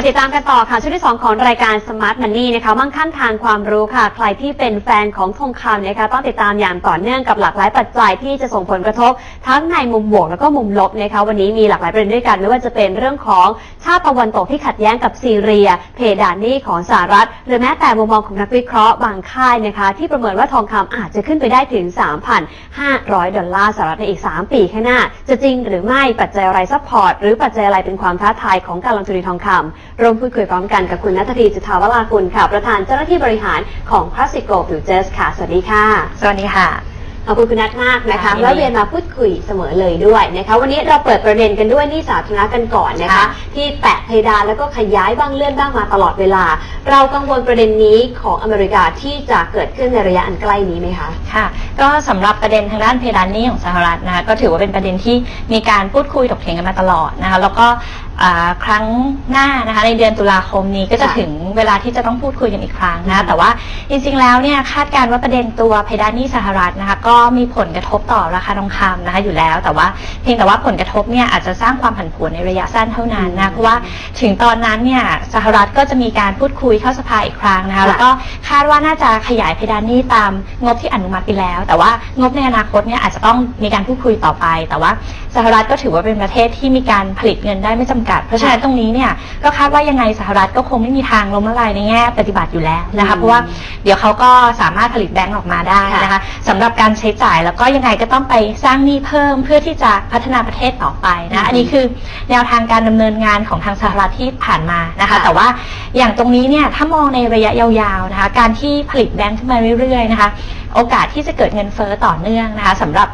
มาติดตามกันต่อค่ะ ช่วงที่ 2 ของรายการ Smart Money นะคะมั่งคั่งทางความรู้ค่ะ ใครที่เป็นแฟนของทองคำนะคะต้องติดตามอย่างต่อเนื่องกับหลากหลายปัจจัยที่จะส่งผลกระทบทั้งในมุมบวกแล้วก็มุมลบนะคะวันนี้มีหลากหลายประเด็นด้วยกันไม่ว่าจะเป็นเรื่องของชาติตะวันตกที่ขัดแย้งกับซีเรีย เพดานหนี้ของสหรัฐ หรือแม้แต่มุมมองของนักวิเคราะห์บางค่ายนะคะที่ประเมินว่าทองคำอาจจะขึ้นไปได้ถึง 3,500 ดอลลาร์สหรัฐในอีก 3 ปีข้างหน้า จะจริงหรือไม่ปัจจัยอะไรซัพพอร์ตหรือปัจจัยอะไรเป็นความท้าทายของการลงทุนในทองคำร่วมพูดคุยพร้อมกันกับคุณนัทธีจุธาวรากุลค่ะ ประธานเจ้าหน้าที่บริหารของ Classic Gold Futures ค่ะ สวัสดีค่ะ สวัสดีค่ะ ขอบคุณคุณนัทมากนะคะค่ะแล้วเรียนมาพูดคุยเสมอเลยด้วยนะคะ วันนี้เราเปิดประเด็นกันด้วยหนี่สาธารณะกันก่อนนะคะค่ะที่แตะเพดานแล้วก็ขยายบ้างเลื่อนบ้างมาตลอดเวลา เรากังวลประเด็นนี้ของอเมริกาที่จะเกิดขึ้นในระยะอันใกล้นี้ไหมคะค่ะ ก็สำหรับประเด็นทางด้านเพดานหนี้ของสหรัฐนะคะก็ถือว่าเป็นประเด็นที่มีการพูดคุยถกเถียงกันมาตลอดนะคะแล้วก็ อ่าครั้งหน้านะคะในเดือนตุลาคมนี้ก็จะค่ะถึงเวลาที่จะต้องพูดคุยกันอีกครั้งนะคะแต่ว่าจริงๆแล้วเนี่ยคาดการณ์ว่าประเด็นตัวเพดานหนี้สหรัฐนะคะ ก็มีผลกระทบต่อราคาทองคำนะคะอยู่แล้ว แต่ว่าเพียงแต่ว่าผลกระทบเนี่ยอาจจะสร้างความผันผวนในระยะสั้นเท่านั้นนะเพราะว่าถึงตอนนั้นเนี่ยสหรัฐก็จะมีการพูดคุยเข้าสภาอีกครั้งนะคะค่ะ แล้วก็คาดว่าน่าจะขยายเพดานหนี้ตามงบที่อนุมัติไปแล้ว แต่ว่างบในอนาคตเนี่ยอาจจะต้องมีการพูดคุยต่อไป แต่ว่าสหรัฐก็ถือว่าเป็นประเทศที่มีการผลิตเงินได้ไม่จำกัด เพราะฉะนั้นตรงนี้เนี่ยก็คาดว่ายังไงสหรัฐก็คงไม่มีทางล้มละลายในแง่ปฏิบัติอยู่แล้วนะคะอืมเพราะว่าเดี๋ยวเขาก็สามารถผลิตแบงก์ออกมาได้นะคะสำหรับการใช้จ่ายแล้วก็ยังไงก็ต้องไปสร้างหนี้เพิ่มเพื่อที่จะพัฒนาประเทศต่อไปนะอันนี้คือแนวทางการดำเนินงานของทางสหรัฐที่ผ่านมานะคะค่ะแต่ว่าอย่างตรงนี้เนี่ยถ้ามองในระยะยาวๆนะคะการที่ผลิตแบงก์ขึ้นมาเรื่อยๆนะคะโอกาสที่จะเกิดเงินเฟ้อต่อเนื่องนะคะสำหรับ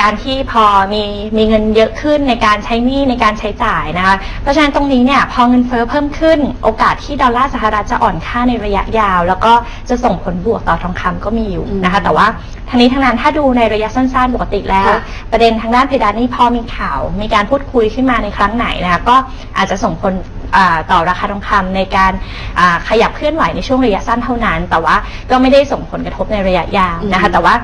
การที่พอมีมีเงินเยอะขึ้นในการใช้หนี้ในการใช้จ่ายนะคะเพราะฉะนั้นตรงนี้เนี่ยพอเงินเฟ้อเพิ่มขึ้น โอกาสที่ดอลลาร์สหรัฐจะอ่อนค่าในระยะยาว แล้วก็จะส่งผลบวกต่อทองคำก็มีอยู่นะคะ แต่ว่าทั้งนี้ทั้งนั้นถ้าดูในระยะสั้นๆปกติแล้วค่ะประเด็นทางด้านเพดานหนี้พอมีข่าว มีการพูดคุยขึ้นมาในครั้งไหนนะคะก็อาจจะส่งผลอ่าต่อราคาทองคำในการอ่าขยับเคลื่อนไหวในช่วงระยะสั้นเท่านั้น แต่ว่าก็ไม่ได้ส่งผลกระทบในระยะยาวนะคะอืมแต่ว่า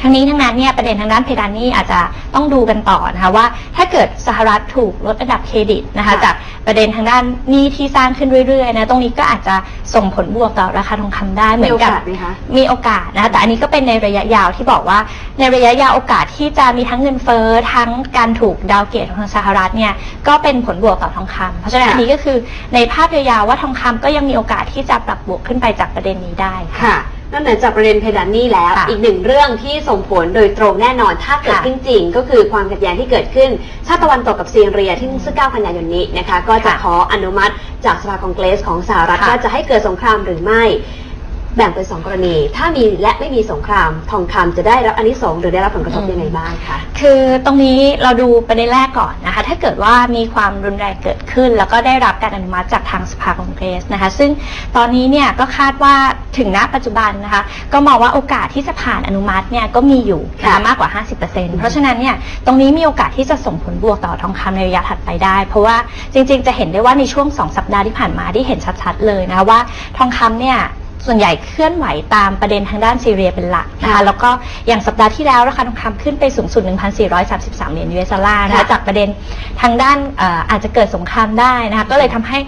ทั้งนี้ทั้งนั้นเนี่ยประเด็นทางด้านเพดานหนี้อาจจะต้องดูกันต่อนะคะว่า ถ้าเกิดสหรัฐถูกลดระดับเครดิตนะคะค่ะจากประเด็นทางด้านหนี้ที่สร้างขึ้นเรื่อยๆนะตรงนี้ก็อาจจะส่งผลบวกต่อราคาทองคำได้เหมืมีอนโอกับกาสไหมคะมีโอกาสนะคะแต่อันนี้ก็เป็นในระยะยาวที่บอกว่าในระยะยาวโอกาสที่จะมีทั้งเงินเฟ้อทั้งการถูกดาวน์เกรดของทางสหรัฐเนี่ยก็เป็นผลบวกต่อทองคำเพราะฉะนั้นค่ะอันนี้ก็คือในภาพยาวๆว่าทองคำก็ยังมีโอกาสที่จะปรับบวกขึ้นไปจากประเด็นนี้ได้ค่ะค่ะ นอกเหนือจากประเด็นเพดานหนี้แล้ว ค่ะอีกหนึ่งเรื่องที่ส่งผลโดยตรงแน่นอนถ้าเกิดค่ะขึ้นจริง ก็คือความขัดแย้งที่เกิดขึ้น ชาติตะวันตกกับซีเรียที่ซึ่ง9กันยายนนี้นะคะ ก็จะค่ะขออนุมัติจากสภาคองเกรสของสหรัฐค่ะ ว่าจะให้เกิดสงครามหรือไม่ แบ่งเป็นสองกรณี ถ้ามีและไม่มีสงคราม ทองคำจะได้รับอันนี้สงส์หรือได้รับผลกระทบยังไงบ้างคะ คือตรงนี้เราดูประเด็นแรกก่อนนะคะ ถ้าเกิดว่ามีความรุนแรงเกิดขึ้น แล้วก็ได้รับการอนุมัติจากทางสภาคองเกรสนะคะ ซึ่งตอนนี้เนี่ยก็คาดว่าถึงณปัจจุบันนะคะ ก็มองว่าโอกาสที่จะผ่านอนุมัติเนี่ยก็มีอยู่นะคะค่ะมากกว่า 50%เพราะฉะนั้นเนี่ยตรงนี้มีโอกาสที่จะส่งผลบวกต่อทองคำในระยะถัดไปได้ เพราะว่าจริงๆ จะเห็นได้ว่าในช่วง 2 สัปดาห์ที่ผ่านมาที่เห็นชัดๆเลยนะคะว่าทองคำเนี่ย ส่วนใหญ่เคลื่อนไหวตามประเด็นทางด้านซีเรียเป็นหลักนะคะ ค่ะแล้วก็อย่างสัปดาห์ที่แล้วราคาทองคำขึ้นไปสูงสุด 1,433 เหรียญ US ดอลลาร์นะคะค่ะจากประเด็นทางด้านเอ่ออาจจะเกิดสงครามได้นะคะ ก็เลยทำให้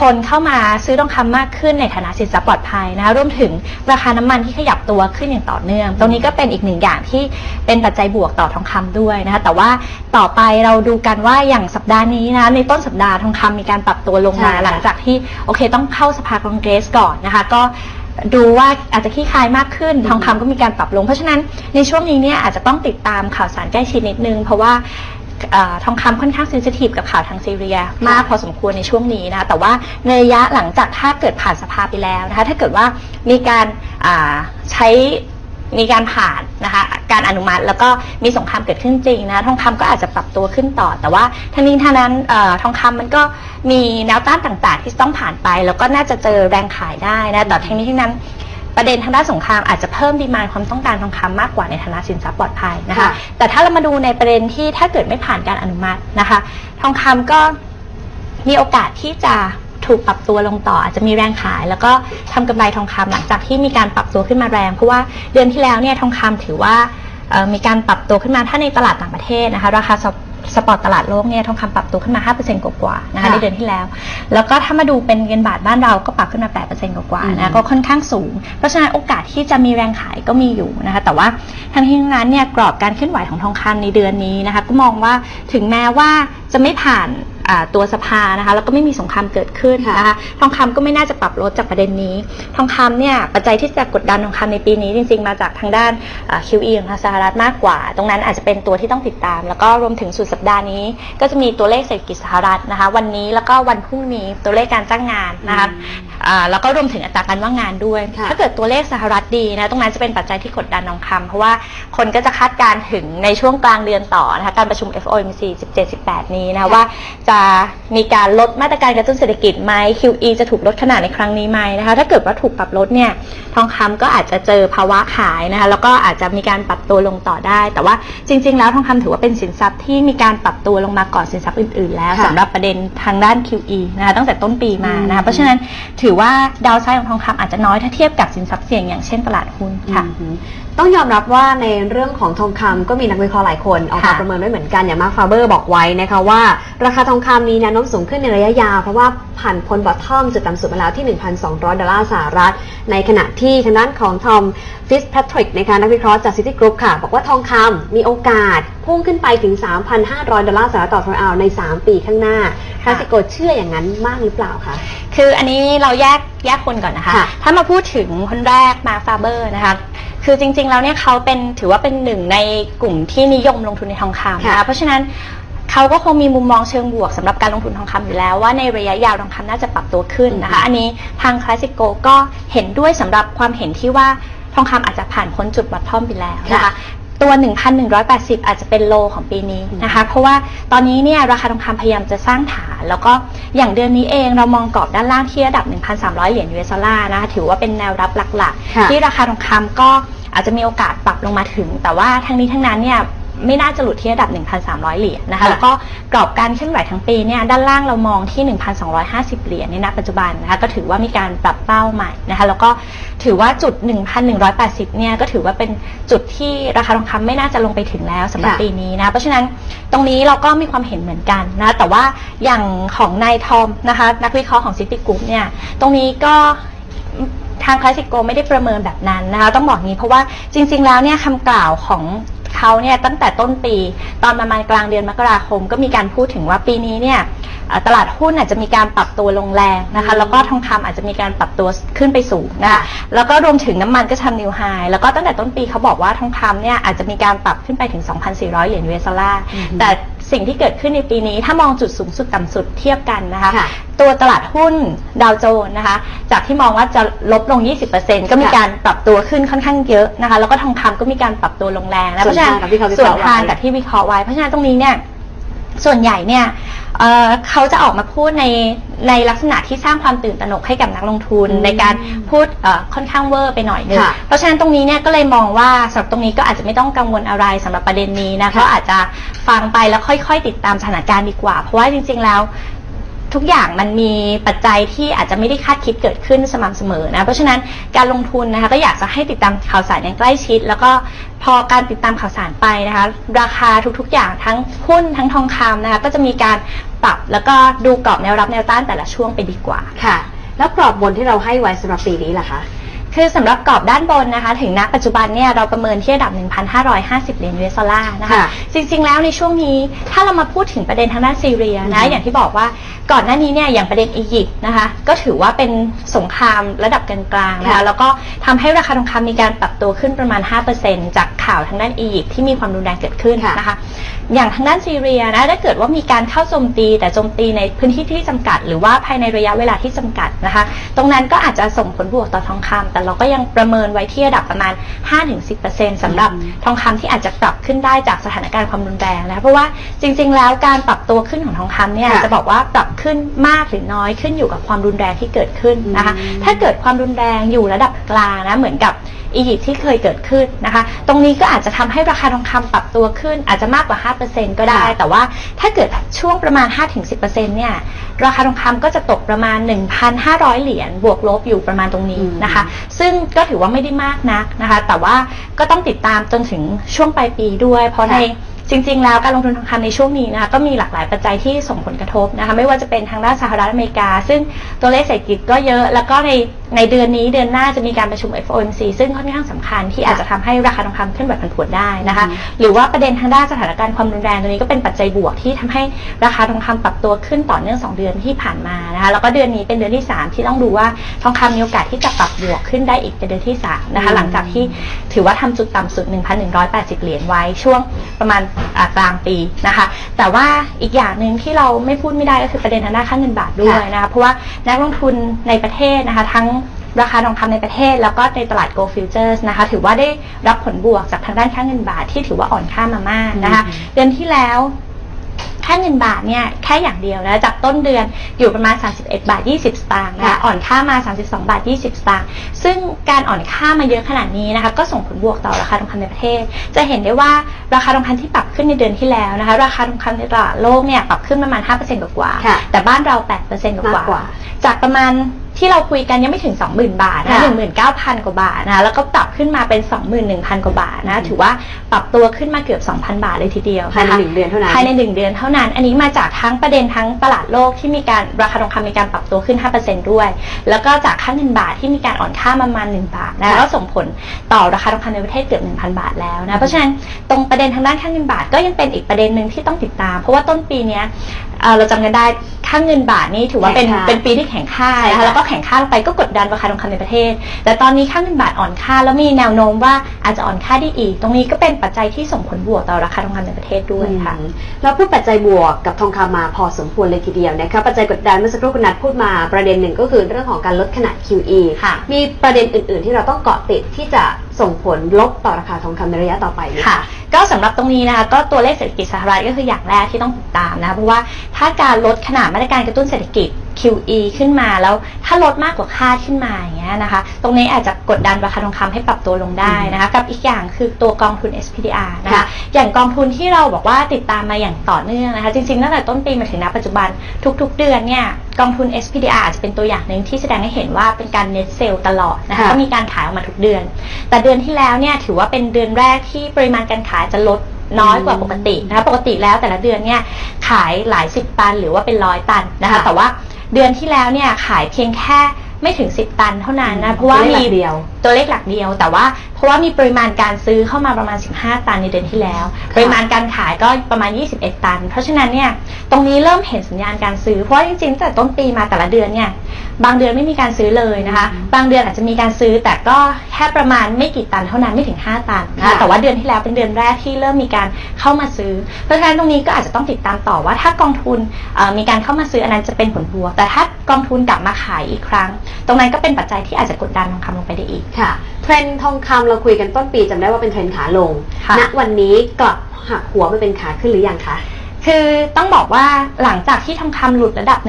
คนเข้ามาซื้อทองคำมากขึ้นในฐานะสินทรัพย์ปลอดภัยนะคะ รวมถึงราคาน้ำมันที่ขยับตัวขึ้นอย่างต่อเนื่อง ตรงนี้ก็เป็นอีกหนึ่งอย่างที่เป็นปัจจัยบวกต่อทองคำด้วยนะคะ แต่ว่าต่อไปเราดูกันว่าอย่างสัปดาห์นี้นะในต้นสัปดาห์ทองคำมีการปรับตัวลงมาใช่ค่ะ หลังจากที่โอเคต้องเข้าสภาคองเกรสก่อนนะคะ ก็ ดูว่าอาจจะคลี่คลายมากขึ้น ทองคำก็มีการปรับลง เพราะฉะนั้นในช่วงนี้เนี่ยอาจจะต้องติดตามข่าวสารใกล้ชิดนิดนึง เพราะว่าเออทองคำค่อนข้างเซนซิทีฟกับข่าวทางซีเรีย มากพอสมควรในช่วงนี้นะคะแต่ว่าในระยะหลังจากถ้าเกิดผ่านสภาไปแล้วนะคะ ถ้าเกิดว่ามีการอ่าใช้ มีการผ่านนะคะการอนุมัติแล้วก็มีสงครามเกิดขึ้นจริงนะทองคำก็อาจจะปรับตัวขึ้นต่อ แต่ว่าทั้งนี้ทั้งนั้นเออทองคำมันก็มีแนวต้านต่างๆ ที่ต้องผ่านไป แล้วก็น่าจะเจอแรงขายได้นะแต่ทั้งนี้ทั้งนั้นประเด็นทางด้านสงครามอาจจะเพิ่มดีมานความต้องการทองคำมากกว่าในฐานะสินทรัพย์ปลอดภัยนะคะค่ะแต่ถ้าเรามาดูในประเด็นที่ถ้าเกิดไม่ผ่านการอนุมัตินะคะ ทองคำก็มีโอกาสที่จะ ถูกปรับตัวลงต่ออาจจะมีแรงขาย แล้วก็ทำกำไรทองคำหลังจากที่มีการปรับตัวขึ้นมาแรงเพราะว่าเดือนที่แล้วเนี่ยทองคำถือว่าเอ่อมีการปรับตัวขึ้นมาถ้าในตลาดต่างประเทศนะคะราคาสปอร์ตตลาดโลกเนี่ยทองคำปรับตัวขึ้นมา 5%กว่าๆนะคะค่ะในเดือนที่แล้ว แล้วก็ถ้ามาดูเป็นเงินบาทบ้านเราก็ปรับขึ้นมา 8%กว่าอืมๆนะก็ค่อนข้างสูง เพราะฉะนั้นโอกาสที่จะมีแรงขายก็มีอยู่นะคะแต่ว่า ทั้งนี้ทั้งนั้นเนี่ยกรอบการเคลื่อนไหวของทองคำในเดือนนี้นะคะก็มองว่าถึงแม้ว่าจะไม่ผ่านอ่า ตัวสภานะคะแล้วก็ไม่มีสงครามเกิดขึ้นนะคะทองคำก็ไม่น่าจะปรับลดจากประเด็นนี้ ทองคำเนี่ยปัจจัยที่จะกดดันทองคำในปีนี้จริงๆ มาจากทางด้านอ่า QE ของทางสหรัฐมากกว่า ตรงนั้นอาจจะเป็นตัวที่ต้องติดตาม แล้วก็รวมถึงสุดสัปดาห์นี้ ก็จะมีตัวเลขเศรษฐกิจสหรัฐนะคะ วันนี้แล้วก็วันพรุ่งนี้ตัวเลขการจ้างงานนะคะอ่าแล้วก็รวมถึงอัตราการว่างงานด้วยค่ะถ้าเกิดตัวเลขสหรัฐดีนะตรงนั้นจะเป็นปัจจัยที่กดดันทองคำเพราะว่าคนก็จะคาดการณ์ถึงในช่วงกลางเดือนต่อนะคะการประชุม FOMC 17-18 นี้นะคะว่าจะมีการลดมาตรการกระตุ้นเศรษฐกิจไหม QE จะถูกลดขนาดในครั้งนี้ไหมนะคะ ถ้าเกิดว่าถูกปรับลดเนี่ย ทองคำก็อาจจะเจอภาวะขายนะคะ แล้วก็อาจจะมีการปรับตัวลงต่อได้ แต่ว่าจริง ๆ แล้วทองคำถือว่าเป็นสินทรัพย์ที่มีการปรับตัวลงมาก่อนสินทรัพย์อื่น ๆ แล้วค่ะสำหรับประเด็นทางด้าน QE นะคะตั้งแต่ต้นปีมานะคะ เพราะฉะนั้นถือว่าดาวไซด์ของทองคำอาจจะน้อยถ้าเทียบกับสินทรัพย์เสี่ยงอย่างเช่นตลาดหุ้นค่ะอืม ต้องยอมรับว่าในเรื่องของทองคำก็มีนักวิเคราะห์หลายคนออกมาประเมินไว้เหมือนกันอย่างมาร์คฟาเบอร์บอกไว้นะคะว่า ราคาทองคำมีแนวโน้มสูงขึ้นในระยะยาวเพราะว่าผ่านพ้นบอททอมจุดต่ำสุดมาแล้วที่ 1,200 ดอลลาร์สหรัฐ ในขณะที่ทางด้านของทอมฟิสแพทริกนะคะนักวิเคราะห์จากซิตี้กรุ๊ปค่ะ บอกว่าทองคำมีโอกาสพุ่งขึ้นไปถึง 3,500 ดอลลาร์สหรัฐต่อทองออนใน 3 ปีข้างหน้า คลาสสิโกเชื่ออย่างนั้นมากหรือเปล่าคะ คืออันนี้เราแยกแยกคนก่อนนะคะ ค่ะ ถ้ามาพูดถึงคนแรกมาฟาเบอร์นะคะ คือจริงๆแล้วเนี่ยเขาเป็นถือว่าเป็นหนึ่งในกลุ่มที่นิยมลงทุนในทองคำนะค่ะ คะ เพราะฉะนั้นเขาก็คงมีมุมมองเชิงบวกสำหรับการลงทุนทองคำอยู่แล้ว ว่าในระยะยาวทองคำน่าจะปรับตัวขึ้นนะคะ อันนี้ทางคลาสสิโกก็เห็นด้วยสำหรับความเห็นที่ว่าทองคำอาจจะผ่านพ้นจุดบอททอมไปแล้วนะคะ ค่ะ ตัว 1,180 อาจจะเป็นโลของปีนี้นะคะ เพราะว่าตอนนี้เนี่ยราคาทองคำพยายามจะสร้างฐาน แล้วก็อย่างเดือนนี้เองเรามองกรอบด้านล่างที่ระดับ 1,300 เหรียญ US ดอลลาร์นะคะถือว่าเป็นแนวรับหลักค่ะๆที่ราคาทองคำก็อาจจะมีโอกาสปรับลงมาถึง แต่ว่าทั้งนี้ทั้งนั้นเนี่ย ไม่น่าจะหลุดที่ระดับ 1,300 เหรียญนะคะ ค่ะแล้วก็กรอบการเคลื่อนไหวทั้งปีเนี่ยด้านล่างเรามองที่ 1,250 เหรียญในณปัจจุบันนะคะก็ถือว่ามีการปรับเป้าใหม่นะคะ แล้วก็ถือว่าจุด 1,180 เนี่ยก็ถือว่าเป็นจุดที่ราคาทองคำไม่น่าจะลงไปถึงแล้วสำหรับค่ะ ปีนี้นะ เพราะฉะนั้นตรงนี้เราก็มีความเห็นเหมือนกันนะ แต่ว่าอย่างของนายทอมนะคะ นักวิเคราะห์ของซิตี้กรุ๊ปเนี่ยตรงนี้ก็ ทางคลาสสิโกไม่ได้ประเมินแบบนั้นนะคะต้องบอกงี้เพราะว่าจริง ๆ แล้วเนี่ยคำกล่าวของ เขาเนี่ยตั้งแต่ต้นปี ตอนประมาณกลางเดือนมกราคม ก็มีการพูดถึงว่าปีนี้เนี่ยเอ่อตลาดหุ้นอาจจะมีการปรับตัวลงแรงนะคะ แล้วก็ทองคำอาจจะมีการปรับตัวขึ้นไปสูงนะคะค่ะแล้วก็รวมถึงน้ำมันก็ทำนิวไฮแล้วก็ตั้งแต่ต้นปีเขาบอกว่าทองคำเนี่ยอาจจะมีการปรับขึ้นไปถึง 2,400 เหรียญ US ดอลลาร์อือฮึแต่ สิ่งที่เกิดขึ้นในปีนี้ ถ้ามองจุดสูงสุดต่ำสุดเทียบกันนะคะ ค่ะตัวตลาดหุ้นดาวโจนส์นะคะ จากที่มองว่าจะลบลง 20%ก็มีค่ะการปรับตัวขึ้นค่อนข้างเยอะนะคะ แล้วก็ทองคำก็มีการปรับตัวลงแรงนะส่เพวนราะฉะนั้นทางกับที่เขาวิเคส่วราะนห์ไว้ทางกับที่วิเคราะห์ไว้ เพราะฉะนั้นตรงนี้เนี่ย ส่วนใหญ่เนี่ยเอ่อเขาจะออกมาพูดในในลักษณะที่สร้างความตื่นตระหนกให้กับนักลงทุนอืมในการพูดเอ่อค่อนข้างเวอร์ไปหน่อยนึงค่ะเพราะฉะนั้นตรงนี้เนี่ยก็เลยมองว่าสำหรับตรงนี้ก็อาจจะไม่ต้องกังวลอะไรสำหรับประเด็นนี้นะค่ะก็อาจจะฟังไปแล้วค่อย ๆ ติดตามสถานการณ์ดีกว่า เพราะว่าจริง ๆ แล้ว ทุกอย่างมันมีปัจจัยที่อาจจะไม่ได้คาดคิดเกิดขึ้นสม่ำเสมอนะเพราะฉะนั้นการลงทุนนะคะก็อยากจะให้ติดตามข่าวสารอย่างใกล้ชิด แล้วก็พอการติดตามข่าวสารไปนะคะราคาทุกๆอย่างทั้งหุ้นทั้งทองคำนะคะก็จะมีการปรับแล้วก็ดูกรอบแนวรับแนวต้านแต่ละช่วงไปดีกว่า ค่ะ แล้วกรอบบนที่เราให้ไว้สำหรับปีนี้ล่ะคะ คือสำหรับกรอบด้านบนนะคะ ถึงณปัจจุบันเนี่ยเราประเมินที่ระดับ 1,550 เหรียญ US ดอลลาร์นะคะ ค่ะจริงๆแล้วในช่วงนี้ถ้าเรามาพูดถึงประเด็นทางด้านซีเรียอืนะมอย่างที่บอกว่าก่อนหน้านี้เนี่ยอย่างประเด็นอียิปต์นะคะ ก็ถือว่าเป็นสงครามระดับกลางๆนะคะ ค่ะ แล้วก็ทำให้ราคาทองคำมีการปรับตัวขึ้นประมาณ 5%จากข่าวทางด้านอียิปต์ที่มีความรุนแรงเกิดขึ้นค่ะนะคะ อย่างทางด้านซีเรียนะถ้าเกิดว่ามีการเข้าโจมตีแต่โจมตีในพื้นที่ที่จำกัด หรือว่าภายในระยะเวลาที่จำกัดนะคะ ตรงนั้นก็อาจจะส่งผลบวกต่อทองคำแต่เราก็ยังประเมินไว้ที่ระดับประมาณ 5-10%สำหรับอืมทองคำที่อาจจะปรับขึ้นได้จากสถานการณ์ความรุนแรงนะคะเพราะว่าจริง ๆ แล้วการปรับตัวขึ้นของทองคำเนี่ยค่ะจะบอกว่าปรับขึ้นมากหรือน้อยขึ้นอยู่กับความรุนแรงที่เกิดขึ้นนะคะอืมถ้าเกิดความรุนแรงอยู่ระดับกลางนะเหมือนกับอียิปต์ที่เคยเกิดขึ้นนะคะ ตรงนี้ก็อาจจะทำให้ราคาทองคำปรับตัวขึ้น อาจจะมากกว่า 5%ก็ได้ค่ะแต่ว่าถ้าเกิดช่วงประมาณ 5-10%เนี่ยราคาทองคำก็จะตกประมาณ 1,500 เหรียญบวกลบอยู่ประมาณตรงนี้นะคะซึ่งก็ถือว่าไม่ได้มากนักนะคะ แต่ว่าก็ต้องติดตามจนถึงช่วงปลายปีด้วย เพราะในจริง ๆ แล้วการลงทุนทองคำในช่วงนี้นะคะก็มีหลากหลายปัจจัยที่ส่งผลกระทบนะคะ ไม่ว่าจะเป็นทางด้านสหรัฐอเมริกา ซึ่งตัวเลขเศรษฐกิจก็เยอะแล้วก็ใน ในเดือนนี้เดือนหน้าจะมีการประชุม FOMC ซึ่งค่อนข้างสำคัญที่อาจจะทำให้ราคาทองคำเคลื่อนไหวผันผวนได้นะคะอืมหรือว่าประเด็นทางด้านสถานการณ์ความรุนแรงตัวนี้ก็เป็นปัจจัยบวกที่ทำให้ราคาทองคำปรับตัวขึ้นต่อเนื่อง2เดือนที่ผ่านมานะคะ แล้วก็เดือนนี้เป็นเดือนที่3ที่ต้องดูว่าทองคำมีโอกาสที่จะปรับบวกขึ้นได้อีกในเดือนที่3นะคะ หลังจากที่ถือว่าทำจุดต่ำสุด 1,180 เหรียญไว้ช่วงประมาณอ่ากลางปีนะคะ แต่ว่าอีกอย่างหนึ่งที่เราไม่พูดไม่ได้ก็คือประเด็นทางด้านค่าเงินบาทด้วยนะคะ เพราะว่านักลงทุนในประเทศนะคะทั้ง ราคาทองคำในประเทศ แล้วก็ในตลาด Gold Futures นะคะถือว่าได้รับผลบวกจากทางด้านค่าเงินบาทที่ถือว่าอ่อนค่ามามากนะคะอืมเดือนที่แล้วค่าเงินบาทเนี่ยแค่อย่างเดียวนะจากต้นเดือนอยู่ประมาณ 31 บาท 20 สตางค์นะคะอ่อนค่ามา 32 บาท 20 สตางค์ซึ่งการอ่อนค่ามาเยอะขนาดนี้นะคะก็ส่งผลบวกต่อราคาทองคำในประเทศ จะเห็นได้ว่าราคาทองคำที่ปรับขึ้นในเดือนที่แล้วนะคะราคาทองคำในตลาดโลกเนี่ยปรับขึ้นประมาณ 5%กว่าๆค่ะแต่บ้านเรา8%กมากว่ากว่า จากประมาณ ที่เราคุยกันยังไม่ถึง 20,000 บาทนะค่ะ19,000กว่าบาทนะแล้วก็ปรับขึ้นมาเป็น 21,000 กว่าบาทนะถือว่าปรับตัวขึ้นมาเกือบ 2,000 บาทเลยทีเดียวภายในนะคะ หนึ่งเดือนเท่านั้น ภายในหนึ่งเดือนเท่านั้น อันนี้มาจากทั้งประเด็นทั้งตลาดโลกที่มีการราคาทองคำมีการปรับตัวขึ้น 5%ด้วย แล้วก็จากค่าเงินบาทที่มีการอ่อนค่าประมาณ 1 บาท นะค่ะแล้วส่งผลต่อราคาทองคำในประเทศเกือบ 1,000 บาทแล้วนะ เพราะฉะนั้นตรงประเด็นทางด้านค่าเงินบาทก็ยังเป็นอีกประเด็นหนึ่งที่ต้องติดตาม เพราะว่าต้นปีเนี้ยเอ่อเราจำกันได้ค่าเงินบาทนี่ถือว่าเป็นแข็งค่าเป็นปีที่แข็งค่าใช่นะคะค่ะแล้วก็แข็งค่าลงไปก็กดดันราคาทองคำในประเทศ แต่ตอนนี้ค่าเงินบาทอ่อนค่าแล้วมีแนวโน้มว่าอาจจะอ่อนค่าได้อีก ตรงนี้ก็เป็นปัจจัยที่ส่งผลบวกต่อราคาทองคำในประเทศด้วยค่ะอืมเราพูดปัจจัยบวกกับทองคำมาพอสมควรเลยทีเดียวนะคะปัจจัยกดดันเมื่อสักครู่คุณนัทพูดมาประเด็นหนึ่งก็คือเรื่องของการลดขนาด QE ค่ะมีประเด็นอื่น ๆ ที่เราต้องเกาะติดที่จะส่งผลลบต่อราคาทองคำในระยะต่อไปไหม ค่ะ ก็สำหรับตรงนี้นะคะก็ตัวเลขเศรษฐกิจสหรัฐก็คืออย่างแรกที่ต้องติดตามนะคะเพราะว่าถ้าการลดขนาดมาตรการกระตุ้นเศรษฐกิจ QE ขึ้นมาแล้วถ้าลดมากกว่าคาดขึ้นมาอย่างเงี้ยนะคะ ตรงนี้อาจจะกดดันราคาทองคำให้ปรับตัวลงได้นะคะ กับอีกอย่างคือตัวกองทุน SPDR นะคะ ค่ะอย่างกองทุนที่เราบอกว่าติดตามมาอย่างต่อเนื่องนะคะ จริงๆตั้งแต่ต้นปีมาถึงณปัจจุบันทุกๆเดือนเนี่ยกองทุน SPDR อาจจะเป็นตัวอย่างหนึ่งที่แสดงให้เห็นว่าเป็นการ net sale ตลอดนะคะค่ะ ก็มีการขายออกมาทุกเดือน แต่เดือนที่แล้วเนี่ยถือว่าเป็นเดือนแรกที่ปริมาณการขายจะลดน้อยกว่าปกตินะคะปกติแล้วแต่ละเดือนเนี่ยขายหลายสิบตันหรือว่าเป็นร้อยตันนะคะค่ะแต่ว่า เดือนที่แล้วเนี่ยขายเพียงแค่ ไม่ถึง 10 ตันเท่านั้นนะเพราะว่าตัวเลขหลัมีกเดียว ตัวเลขหลักเดียว แต่ว่าเพราะว่ามีปริมาณการซื้อเข้ามาประมาณ 15 ตันในเดือนที่แล้ว ปริมาณการขายก็ประมาณ 21 ตัน เพราะฉะนั้นเนี่ยตรงนี้เริ่มเห็นสัญญาณการซื้อ เพราะว่าจริงๆตั้งแต่ต้นปีมาแต่ละเดือนเนี่ยบางเดือนไม่มีการซื้อเลยนะคะ บางเดือนอาจจะมีการซื้อแต่ก็แค่ประมาณไม่กี่ตันเท่านั้นไม่ถึง 5 ตันนะคะค่ะแต่ว่าเดือนที่แล้วเป็นเดือนแรกที่เริ่มมีการเข้ามาซื้อ เพราะฉะนั้นตรงนี้ก็อาจจะต้องติดตามต่อว่าถ้ากองทุนเอ่อมีการเข้ามาซื้ออันนั้นจะเป็นผลบวกแต่ถ้ากองทุนกลับมาขายอีกครั้งตรงนั้นก็เป็นปัจจัยที่อาจจะกดดันทองคำลงไปได้อีก ค่ะ เทรนด์ทองคำเราคุยกันต้นปีจำได้ว่าเป็นเทรนด์ขาลง ค่ะ ณ วันนี้กลับหักหัวมาเป็นขาขึ้นหรือยังคะ คือต้องบอกว่าหลังจากที่ทองคำหลุดระดับ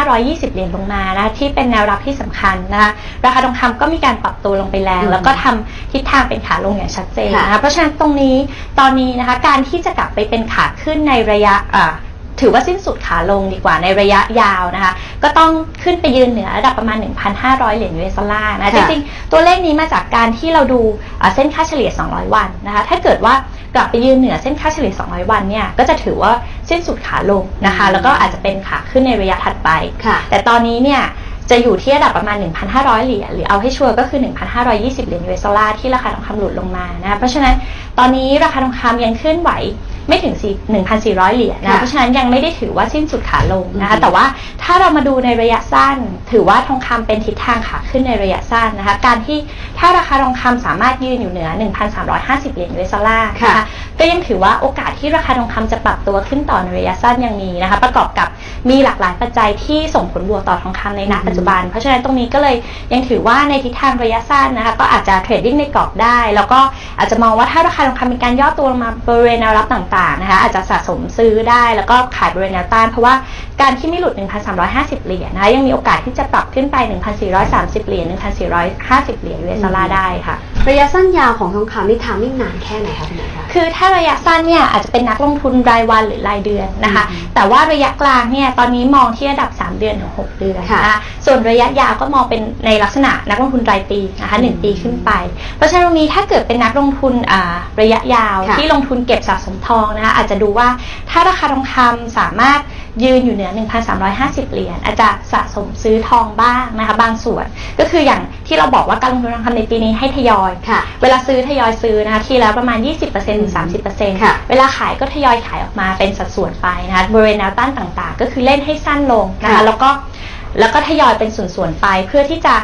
1,520 เหรียญลงมานะที่เป็นแนวรับที่สำคัญนะคะราคาทองคำก็มีการปรับตัวลงไปแรง อืมแล้วก็ทำทิศทางเป็นขาลงอย่างชัดเจนค่ะนะคะเพราะฉะนั้นตรงนี้ตอนนี้นะคะการที่จะกลับไปเป็นขาขึ้นในระยะอ่า ถือว่าสิ้นสุดขาลงดีกว่าในระยะยาวนะคะ ก็ต้องขึ้นไปยืนเหนือระดับประมาณ 1,500 เหรียญ US ดอลลาร์นะค่ะจริงๆ ตัวเลขนี้มาจากการที่เราดูอ่าเส้นค่าเฉลี่ย 200 วันนะคะ ถ้าเกิดว่ากลับไปยืนเหนือเส้นค่าเฉลี่ย 200 วันเนี่ย ก็จะถือว่าสิ้นสุดขาลงนะคะ แล้วก็อาจจะเป็นขาขึ้นในระยะถัดไปค่ะแต่ตอนนี้เนี่ยจะอยู่ที่ระดับประมาณ 1,500 เหรียญหรือเอาให้ชัวร์ก็คือ 1,520 เหรียญ US ดอลลาร์ที่ราคาทองคำหลุดลงมานะคะเพราะฉะนั้นตอนนี้ราคาทองคำยังเคลื่อนไหว ไม่ถึง4 1,400 เหรียญนะค่ะเพราะฉะนั้นยังไม่ได้ถือว่าสิ้นสุดขาลงนะคะอืมแต่ว่าถ้าเรามาดูในระยะสั้น ถือว่าทองคำเป็นทิศทางขาขึ้นในระยะสั้นนะคะการที่ถ้าราคาทองคำสามารถยืนอยู่เหนือ 1,350 เหรียญ US ดอลลาร์นะคะก็ยังถือว่าโอกาสที่ราคาทองคำจะปรับตัวขึ้นต่อในระยะสั้นยังมีนะคะประกอบกับมีหลากหลายปัจจัยที่ส่งผลบวกต่อทองคำในณอืมปัจจุบัน เพราะฉะนั้นตรงนี้ก็เลยยังถือว่าในทิศทางระยะสั้นนะคะก็อาจจะเทรดดิ้งในกรอบได้ แล้วก็อาจจะมองว่าถ้าราคาทองคำมีการย่อตัวลงมาบริเวณแนวรับต่างๆนะคะอาจจะสะสมซื้อได้แล้วก็ขายบริเวณแนวต้าน เพราะว่าการที่ไม่หลุด 1,350 เหรียญนะคะยังมีโอกาสที่จะปรับขึ้นไป 1,430 เหรียญ1,450 เหรียญ US ดอลลาร์ได้ค่ะ ระยะสั้นยาวของทองคำนี่ทามมิ่งนานแค่ไหนคะคุณหมอคะคือถ้าระยะสั้นเนี่ยอาจจะเป็นนักลงทุนรายวันหรือรายเดือนนะคะ แต่ว่าระยะกลางเนี่ยตอนนี้มองที่ระดับ 3 เดือนถึง6เดือนค่ะนะคะส่วนระยะยาวก็มองเป็นในลักษณะนักลงทุนรายปีนะคะหนึ่งปีขึ้นไป เพราะฉะนั้นตรงนี้ถ้าเกิดเป็นนักลงทุนอ่าระยะยาวค่ะที่ลงทุนเก็บสะสมทองนะคะอาจจะดูว่าถ้าราคาทองคำสามารถยืนอยู่เหนือ 1,350 เหรียญอาจจะสะสมซื้อทองบ้างนะคะบางส่วน ก็คืออย่างที่เราบอกว่าการลงทุนทองคำในปีนี้ให้ทยอยค่ะเวลาซื้อทยอยซื้อนะคะทีแล้วประมาณ 20%ถึง30%ค่ะเวลาขายก็ทยอยขายออกมาเป็นสัดส่วนไปนะคะบริเวณแนวต้านต่างๆ ก็คือเล่นให้สั้นลงนะคะค่ะแล้วก็แล้วก็ทยอยเป็นส่วนๆไปเพื่อที่จะ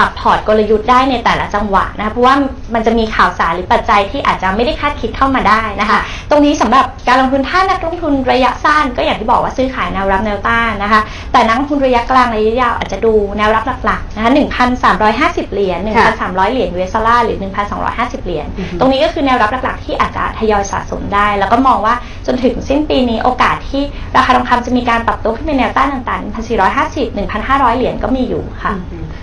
ปรับพอร์ตกลยุทธ์ได้ในแต่ละจังหวะนะคะเพราะว่ามันจะมีข่าวสารหรือปัจจัยที่อาจจะไม่ได้คาดคิดเข้ามาได้นะคะค่ะตตรงนี้สำหรับการลงทุนถ้านักลงทุนระยะสั้น ก็อย่างที่บอกว่าซื้อขายแนวรับแนวต้านนะคะ แต่นักลงทุนระยะกลางระยะยาวอาจจะดูแนวรับหลักๆนะคะ1,350 เหรียญค่ะ1,300 เหรียญ US ดอลลาร์หรือ 1,250 เหรียญอือฮึตรงนี้ก็คือแนวรับหลักๆ ที่อาจจะทยอยสะสมได้ แล้วก็มองว่าจนถึงสิ้นปีนี้โอกาสที่ราคาทองคำจะมีการปรับตัวขึ้นไปแนวต้านต่างๆ1,450 1,500 เหรียญก็มีอยู่ค่ะ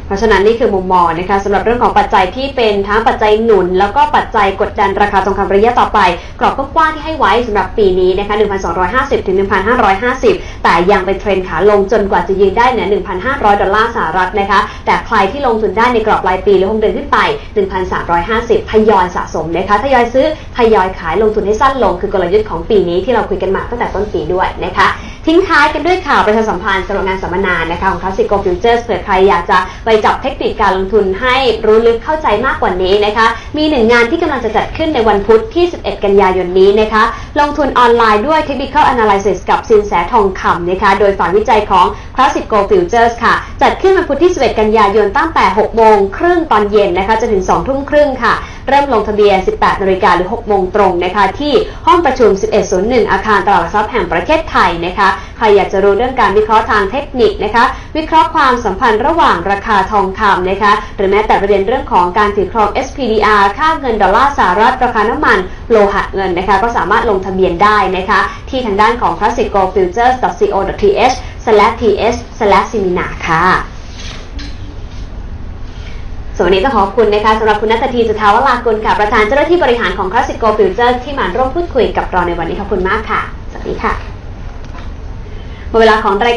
เพราะฉะนั้นนี่คือมุมมองนะคะสำหรับเรื่องของปัจจัยที่เป็นทั้งปัจจัยหนุน แล้วก็ปัจจัยกดดันราคาทองคำระยะต่อไป กรอบกว้างที่ให้ไว้สำหรับปีนี้นะคะ1,250ถึง1,550 แต่ยังเป็นเทรนขาลงจนกว่าจะยืนได้เหนือ1,500 ดอลลาร์สหรัฐนะคะ แต่ใครที่ลงทุนได้ในกรอบรายปีหรือ6เดือนขึ้นไป 1,350 ทยอยสะสมนะคะทยอยซื้อทยอยขายลงทุนให้สั้นลงคือกลยุทธ์ของปีนี้ที่เราคุยกันมาตั้งแต่ต้นปีด้วยนะคะ ทิ้งท้ายกันด้วยข่าวประชาสัมพันธ์สำหรับงานสัมมนานะคะของ Classic Go Futures เผื่อใครอยากจะไปจับเทคนิคการลงทุนให้รู้ลึกเข้าใจมากกว่านี้นะคะ มีหนึ่งงานที่กำลังจะจัดขึ้นในวันพุธที่ 11 กันยายนนี้นะคะ ลงทุนออนไลน์ด้วย Technical Analysis กับสินแสทองคำนะคะ โดยฝ่ายวิจัยของ Classic Go Futures ค่ะ จัดขึ้นวันพุธที่ 11 กันยายนตั้งแต่ 6 โมงครึ่งตอนเย็นนะคะจนถึง 2 ทุ่มครึ่งค่ะ เริ่มลงทะเบียน 18นาฬิกาหรือ 6 โมงตรงนะคะ ที่ห้องประชุม 1101 อาคารตลาดทรัพย์แห่งประเทศไทยนะคะ ใครอยากจะรู้เรื่องการวิเคราะห์ทางเทคนิคนะคะ วิเคราะห์ความสัมพันธ์ระหว่างราคาทองคำนะคะ หรือแม้แต่ประเด็นเรื่องของการถือครอง SPDR ค่าเงินดอลลาร์สหรัฐราคาน้ำมัน โลหะเงินนะคะ ก็สามารถลงทะเบียนได้นะคะ ที่ทางด้านของ classicgoldfutures.co.th/ts/seminar ค่ะ ส่วนวันนี้ต้องขอบคุณนะคะสำหรับคุณนัททีสุทาวลากุลค่ะ ประธานเจ้าหน้าที่บริหารของ Classic Go Future ที่มาร่วมพูดคุยกับเราในวันนี้ขอบคุณมากค่ะ สวัสดีค่ะหมดเวลาของรายการ